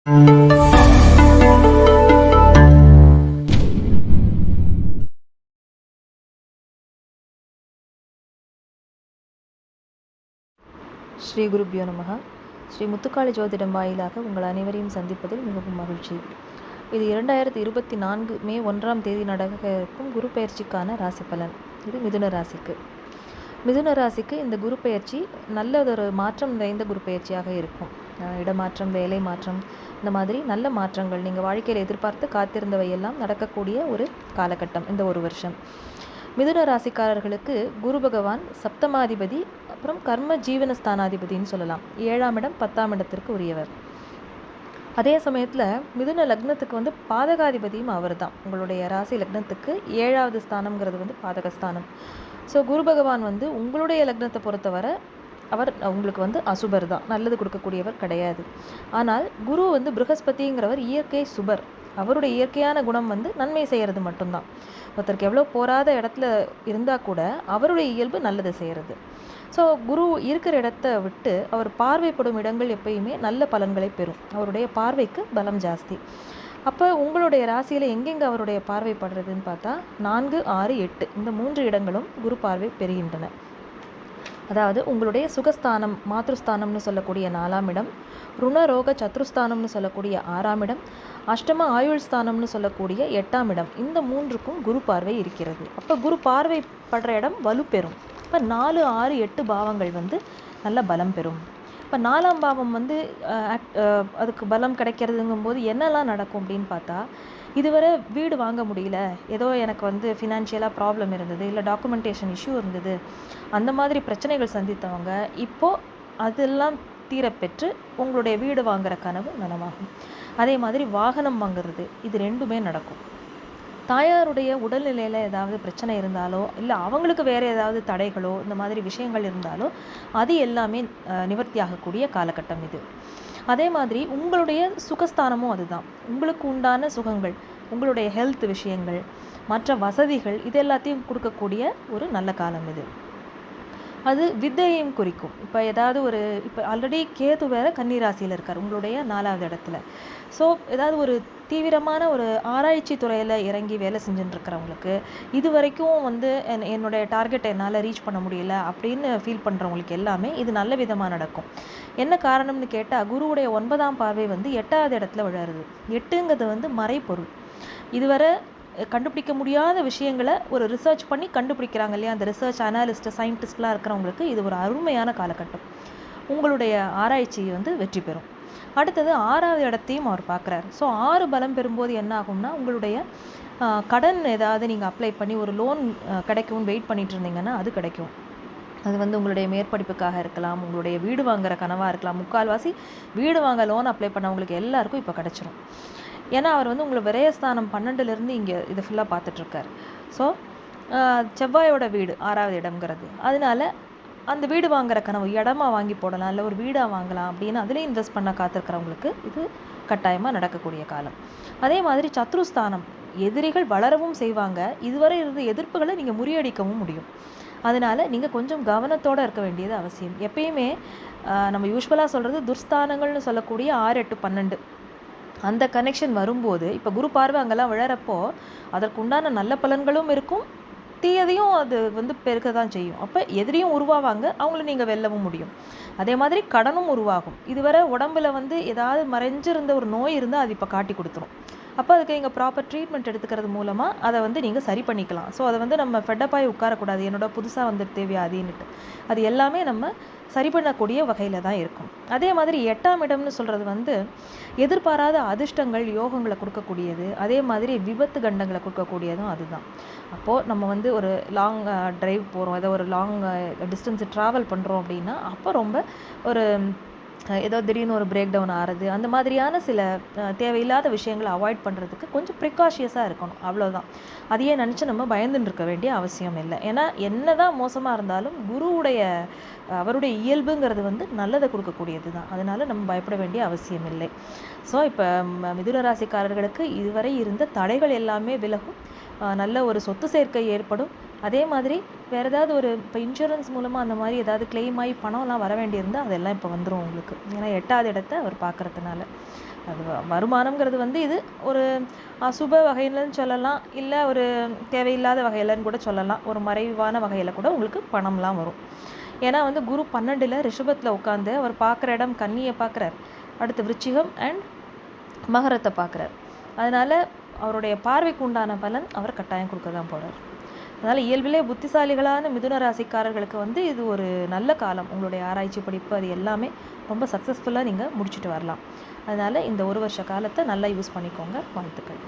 ஸ்ரீ குருப்பியோ நமக. ஸ்ரீ முத்துக்காளி ஜோதிடம் வாயிலாக உங்கள் அனைவரையும் சந்திப்பதில் மிகவும் மகிழ்ச்சி. இது இரண்டாயிரத்தி இருபத்தி நான்கு மே ஒன்றாம் தேதி நடக்க இருக்கும் குரு பயிற்சிக்கான ராசி பலன். இது மிதுன ராசிக்கு. மிதுன ராசிக்கு இந்த குரு பயிற்சி நல்லதொரு மாற்றம் நிறைந்த குரு பயிற்சியாக இருக்கும். இடமாற்றம் வேலை மாற்றம் இந்த மாதிரி நல்ல மாற்றங்கள் நீங்கள் வாழ்க்கையில் எதிர்பார்த்து காத்திருந்தவை எல்லாம் நடக்கக்கூடிய ஒரு காலகட்டம் இந்த ஒரு வருஷம். மிதுன ராசிக்காரர்களுக்கு குரு பகவான் சப்தமாதிபதி அப்புறம் கர்ம ஜீவன ஸ்தானாதிபதின்னு சொல்லலாம். ஏழாம் இடம் பத்தாம் இடத்திற்கு உரியவர். அதே சமயத்தில் மிதுன லக்னத்துக்கு வந்து பாதகாதிபதியும் அவர் தான் உங்களுடைய ராசி லக்னத்துக்கு ஏழாவது ஸ்தானம்ங்கிறது வந்து பாதகஸ்தானம். ஸோ குரு பகவான் வந்து உங்களுடைய லக்னத்தை பொறுத்தவரை அவர் உங்களுக்கு வந்து அசுபர் தான். நல்லது கொடுக்கக்கூடியவர் கிடையாது. ஆனால் குரு வந்து ப்ரஹஸ்பதிங்கிறவர் இயற்கை சுபர். அவருடைய இயற்கையான குணம் வந்து நன்மை செய்கிறது மட்டும்தான். ஒருத்தருக்கு எவ்வளோ போராத இடத்துல இருந்தால் கூட அவருடைய இயல்பு நல்லது செய்கிறது ஸோ குரு இருக்கிற இடத்த விட்டு அவர் பார்வைப்படும் இடங்கள் எப்பயுமே நல்ல பலன்களை பெறும். அவருடைய பார்வைக்கு பலம் ஜாஸ்தி. அப்போ உங்களுடைய ராசியில் எங்கெங்கே அவருடைய பார்வை படுறதுன்னு பார்த்தா நான்கு ஆறு எட்டு இந்த மூன்று இடங்களும் குரு பார்வை பெறுகின்றன. அதாவது உங்களுடைய சுகஸ்தானம் மாத்ருஸ்தானம்னு சொல்லக்கூடிய நாலாம் இடம் ருணரோக சத்ருஸ்தானம்னு சொல்லக்கூடிய ஆறாம் இடம் அஷ்டம ஆயுள் ஸ்தானம்னு சொல்லக்கூடிய எட்டாம் இடம். இந்த மூன்றுக்கும் குரு பார்வை இருக்கிறது. அப்போ குரு பார்வை படுற இடம் வலுப்பெறும். இப்போ நாலு ஆறு எட்டு பாவங்கள் வந்து நல்ல பலம் பெறும். இப்போ நாலாம் பாவம் வந்து அதுக்கு பலம் கிடைக்கிறதுங்கும் போது என்னெல்லாம் நடக்கும் அப்படின்னு பார்த்தா இதுவரை வீடு வாங்க முடியல. ஏதோ எனக்கு வந்து ஃபினான்ஷியலாக ப்ராப்ளம் இருந்தது இல்லை டாக்குமெண்டேஷன் இஷ்யூ இருந்தது. அந்த மாதிரி பிரச்சனைகள் சந்தித்தவங்க இப்போது அதெல்லாம் தீரப்பெற்று உங்களுடைய வீடு வாங்குற கனவு நனவாகும். அதே மாதிரி வாகனம் வாங்குறது இது ரெண்டுமே நடக்கும். தாயாருடைய உடல்நிலையில் ஏதாவது பிரச்சனை இருந்தாலோ இல்லை அவங்களுக்கு வேறு ஏதாவது தடைகளோ இந்த மாதிரி விஷயங்கள் இருந்தாலோ அது எல்லாமே அஹ், நிவர்த்தி ஆகக்கூடிய காலகட்டம் இது. அதே மாதிரி உங்களுடைய சுகஸ்தானமும் அதுதான். உங்களுக்கு உண்டான சுகங்கள் உங்களுடைய ஹெல்த் விஷயங்கள் மற்ற வசதிகள் இது எல்லாத்தையும் கொடுக்கக்கூடிய ஒரு நல்ல காலம் இது. அது வித்தையையும் குறிக்கும். இப்போ ஏதாவது ஒரு இப்போ ஆல்ரெடி கேது வேற கன்னிராசியில் இருக்கார் உங்களுடைய நாலாவது இடத்துல. ஸோ ஏதாவது ஒரு தீவிரமான ஒரு ஆராய்ச்சி துறையில் இறங்கி வேலை செஞ்சுட்டு இருக்கிறவங்களுக்கு இது வரைக்கும் வந்து என் என்னுடைய டார்கெட் என்னால் ரீச் பண்ண முடியல அப்படின்னு ஃபீல் பண்ணுறவங்களுக்கு எல்லாமே இது நல்ல விதமாக நடக்கும். என்ன காரணம்னு கேட்டால் குருவுடைய ஒன்பதாம் பார்வை வந்து எட்டாவது இடத்துல விழருது எட்டுங்கிறது வந்து மறைப்பொருள் இதுவரை கண்டுபிடிக்க முடியாத விஷயங்களை ஒரு ரிசர்ச் பண்ணி கண்டுபிடிக்கிறாங்க இல்லையா? அந்த ரிசர்ச் அனாலிஸ்ட் சயின்டிஸ்ட்லாம் இருக்கிறவங்களுக்கு இது ஒரு அருமையான காலகட்டம். உங்களுடைய ஆராய்ச்சி வந்து வெற்றி பெறும். அடுத்தது ஆறாவது இடத்தையும் அவர் பார்க்குறாரு. ஸோ ஆறு பலம் பெறும்போது என்ன ஆகும்னா உங்களுடைய கடன் ஏதாவது நீங்கள் அப்ளை பண்ணி ஒரு லோன் கிடைக்கும்னு வெயிட் பண்ணிட்டு இருந்தீங்கன்னா அது கிடைக்கும். அது வந்து உங்களுடைய மேற்படிப்புக்காக இருக்கலாம் உங்களுடைய வீடு வாங்குற கனவாக இருக்கலாம். முக்கால்வாசி வீடு வாங்க லோன் அப்ளை பண்ணவங்களுக்கு எல்லாருக்கும் இப்போ கிடச்சிரும். ஏன்னா அவர் வந்து உங்களை விரயஸ்தானம் பன்னெண்டுலேருந்து இங்கே இதை ஃபுல்லாக பார்த்துட்ருக்காரு. ஸோ செவ்வாயோட வீடு ஆறாவது இடம்ங்கிறது. அதனால அந்த வீடு வாங்குற கனவு இடமா வாங்கி போடலாம் இல்லை ஒரு வீடாக வாங்கலாம் அப்படின்னு அதுலேயும் இன்வெஸ்ட் பண்ண காத்திருக்கிறவங்களுக்கு இது கட்டாயமாக நடக்கக்கூடிய காலம். அதே மாதிரி சத்ருஸ்தானம் எதிரிகள் வளரவும் செய்வாங்க. இதுவரை இருந்த எதிர்ப்புகளை நீங்கள் முறியடிக்கவும் முடியும். அதனால நீங்கள் கொஞ்சம் கவனத்தோட இருக்க வேண்டியது அவசியம். எப்பயுமே ஆஹ் நம்ம யூஸ்வலாக சொல்கிறது துர்ஸ்தானங்கள்னு சொல்லக்கூடிய ஆறு எட்டு பன்னெண்டு அந்த கனெக்ஷன் வரும்போது இப்போ குரு பார்வை அங்கெல்லாம் விழறப்போ அதற்கு உண்டான நல்ல பலன்களும் இருக்கும். தீயதையும் அது வந்து பெருக்க தான் செய்யும். அப்போ எதிரியும் உருவாவாங்க அவங்கள நீங்கள் வெல்லவும் முடியும். அதே மாதிரி கடனும் உருவாகும். இதுவரை உடம்புல வந்து ஏதாவது மறைஞ்சிருந்த ஒரு நோய் இருந்தால் அது இப்போ காட்டி கொடுத்துரும். அப்போ அதுக்கு நீங்கள் ப்ராப்பர் ட்ரீட்மெண்ட் எடுத்துக்கிறது மூலமாக அதை வந்து நீங்கள் சரி பண்ணிக்கலாம். ஸோ அதை வந்து நம்ம ஃபெட்டப்பாய் உட்காரக்கூடாது. என்னோட புதுசாக வந்துடுதே வியாதின்னுட்டு அது எல்லாமே நம்ம சரி பண்ணக்கூடிய வகையில் தான் இருக்கும். அதே மாதிரி எட்டாம் இடம்னு சொல்கிறது வந்து எதிர்பாராத அதிர்ஷ்டங்கள் யோகங்களை கொடுக்கக்கூடியது. அதே மாதிரி விபத்து கண்டங்களை கொடுக்கக்கூடியதும் அதுதான். அப்போது நம்ம வந்து ஒரு லாங் டிரைவ் போகிறோம் ஏதோ ஒரு லாங் டிஸ்டன்ஸ் ட்ராவல் பண்ணுறோம் அப்படின்னா அப்போ ரொம்ப ஒரு ஏதோ திடீர்னு ஒரு பிரேக் டவுன் ஆகிறது அந்த மாதிரியான சில தேவையில்லாத விஷயங்களை அவாய்ட் பண்ணுறதுக்கு கொஞ்சம் ப்ரிகாஷியஸாக இருக்கணும். அவ்வளவுதான். அதையே நினச்சி நம்ம பயந்துன்னு இருக்க வேண்டிய அவசியம் இல்லை. ஏன்னா என்னதான் மோசமாக இருந்தாலும் குருவுடைய அவருடைய இயல்புங்கிறது வந்து நல்லதை கொடுக்கக்கூடியது தான் அதனால நம்ம பயப்பட வேண்டிய அவசியம் இல்லை. ஸோ இப்போ மிதுன ராசிக்காரர்களுக்கு இதுவரை இருந்த தடைகள் எல்லாமே விலகும். நல்ல ஒரு சொத்து சேர்க்கை ஏற்படும். அதே மாதிரி வேறு ஏதாவது ஒரு இப்போ இன்சூரன்ஸ் மூலமாக அந்த மாதிரி ஏதாவது கிளைம் ஆகி பணம்லாம் வர வேண்டியிருந்தால் அதெல்லாம் இப்போ வந்துடும் உங்களுக்கு. ஏன்னா எட்டாவது இடத்த அவர் பார்க்குறதுனால. அது வருமானம்ங்கிறது வந்து இது ஒரு அசுப வகையிலன்னு சொல்லலாம். இல்லை ஒரு தேவையில்லாத வகையிலன்னு கூட சொல்லலாம். ஒரு மறைவான வகையில் கூட உங்களுக்கு பணம்லாம் வரும். ஏன்னா வந்து குரு பன்னெண்டுல ரிஷபத்தில் உட்காந்து அவர் பார்க்குற இடம் கன்னியை பார்க்குறார். அடுத்து விருச்சிகம் அண்ட் மகரத்தை பார்க்குறார். அதனால் அவருடைய பார்வைக்கு உண்டான பலன் அவர் கட்டாயம் கொடுக்க தான் போகிறார் அதனால் இயல்பிலே புத்திசாலிகளான மிதுன ராசிக்காரர்களுக்கு வந்து இது ஒரு நல்ல காலம். உங்களுடைய ஆராய்ச்சி படிப்பு அது எல்லாமே ரொம்ப சக்ஸஸ்ஃபுல்லாக நீங்கள் முடிச்சுட்டு வரலாம். அதனால இந்த ஒரு வருஷ காலத்தை நல்லா யூஸ் பண்ணிக்கோங்க. வாழ்த்துக்கள்.